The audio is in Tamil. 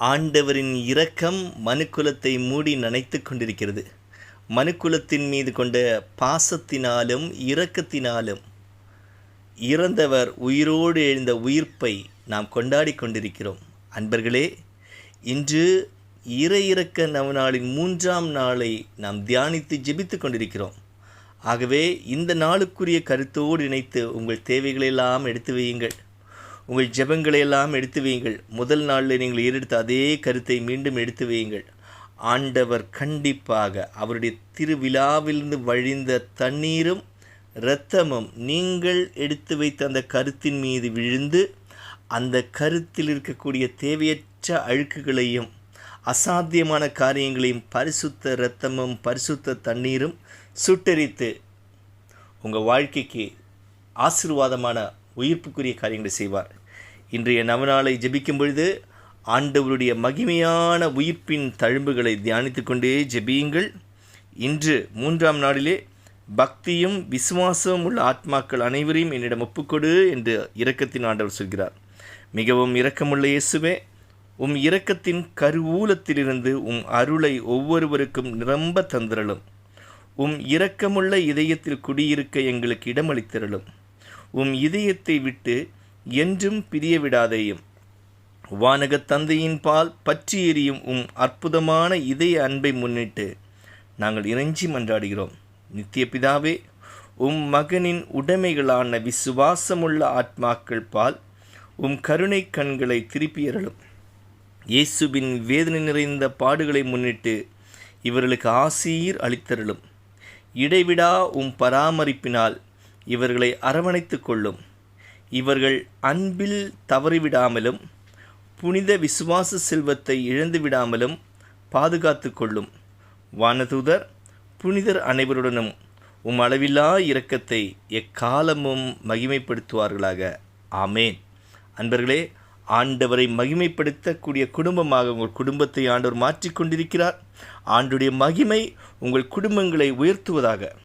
ஆண்டவரின் இரக்கம் மனுக்குலத்தை மூடி நனைத்துக் கொண்டிருக்கிறது. மனுக்குலத்தின் மீது கொண்ட பாசத்தினாலும் இரக்கத்தினாலும் இறந்தவர் உயிரோடு எழுந்த உயிர்ப்பை நாம் கொண்டாடி கொண்டிருக்கிறோம். அன்பர்களே இன்று இற இறக்க நவநாளின் மூன்றாம் நாளை நாம் தியானித்து ஜெபித்து கொண்டிருக்கிறோம். ஆகவே இந்த நாளுக்குரிய கருத்தோடு இணைத்து உங்கள் தேவைகளெல்லாம் எடுத்து வையுங்கள். உங்கள் ஜெபங்களை எல்லாம் எடுத்து வையுங்கள். முதல் நாளில் நீங்கள் ஏறெடுத்த அதே கருத்தை மீண்டும் எடுத்து வையுங்கள். ஆண்டவர் கண்டிப்பாக அவருடைய திருவிழாவிலிருந்து வழிந்த தண்ணீரும் இரத்தமும் நீங்கள் எடுத்து வைத்த அந்த கருத்தின் மீது விழுந்து அந்த கருத்தில் இருக்கக்கூடிய தேவையற்ற அழுக்குகளையும் அசாத்தியமான காரியங்களையும் பரிசுத்த இரத்தமும் பரிசுத்த தண்ணீரும் சுட்டரித்து உங்கள் வாழ்க்கைக்கு ஆசீர்வாதமான உயிர்ப்புக்குரிய காரியங்களை செய்வார். இன்றைய நவநாளை ஜெபிக்கும் பொழுது ஆண்டவருடைய மகிமையான உயிர்ப்பின் தழும்புகளை தியானித்து கொண்டே ஜெபியுங்கள். இன்று மூன்றாம் நாளிலே பக்தியும் விசுவாசமும் உள்ள ஆத்மாக்கள் அனைவரையும் என்னிடம் ஒப்புக்கொடு என்று இரக்கத்தின் ஆண்டவர் சொல்கிறார். மிகவும் இரக்கமுள்ள இயேசுவே உம் இரக்கத்தின் கருவூலத்திலிருந்து உம் அருளை ஒவ்வொருவருக்கும் நிரம்ப தந்திரலும் உம் இரக்கமுள்ள இதயத்தில் குடியிருக்க எங்களுக்கு இடமளித்திரலும் உம் இதயத்தை விட்டு என்றும் பிரியவிடாதேயும். வானகத் தந்தையின் பால் பற்றி எரியும் உம் அற்புதமான இதய அன்பை முன்னிட்டு நாங்கள் இறைஞ்சி மன்றாடுகிறோம். நித்திய பிதாவே உம் மகனின் உடைமைகளான விசுவாசமுள்ள ஆத்மாக்கள் பால் உம் கருணை கண்களை திருப்பியறலும் இயேசுவின் வேதனை நிறைந்த பாடுகளை முன்னிட்டு இவர்களுக்கு ஆசீர் அளித்தருளும். இடைவிடா உம் பராமரிப்பினால் இவர்களை அரவணைத்து கொள்ளும். இவர்கள் அன்பில் தவறிவிடாமலும் புனித விசுவாச செல்வத்தை இழந்து விடாமலும் பாதுகாத்து கொள்ளும். வானதூதர் புனிதர் அனைவருடனும் உம் அளவில்லா இரக்கத்தை எக்காலமும் மகிமைப்படுத்துவார்களாக. ஆமேன். அன்பர்களே ஆண்டவரை மகிமைப்படுத்தக்கூடிய குடும்பமாக உங்கள் குடும்பத்தை ஆண்டவர் மாற்றிக்கொண்டிருக்கிறார் ஆண்டுடைய மகிமை உங்கள் குடும்பங்களை உயர்த்துவதாக.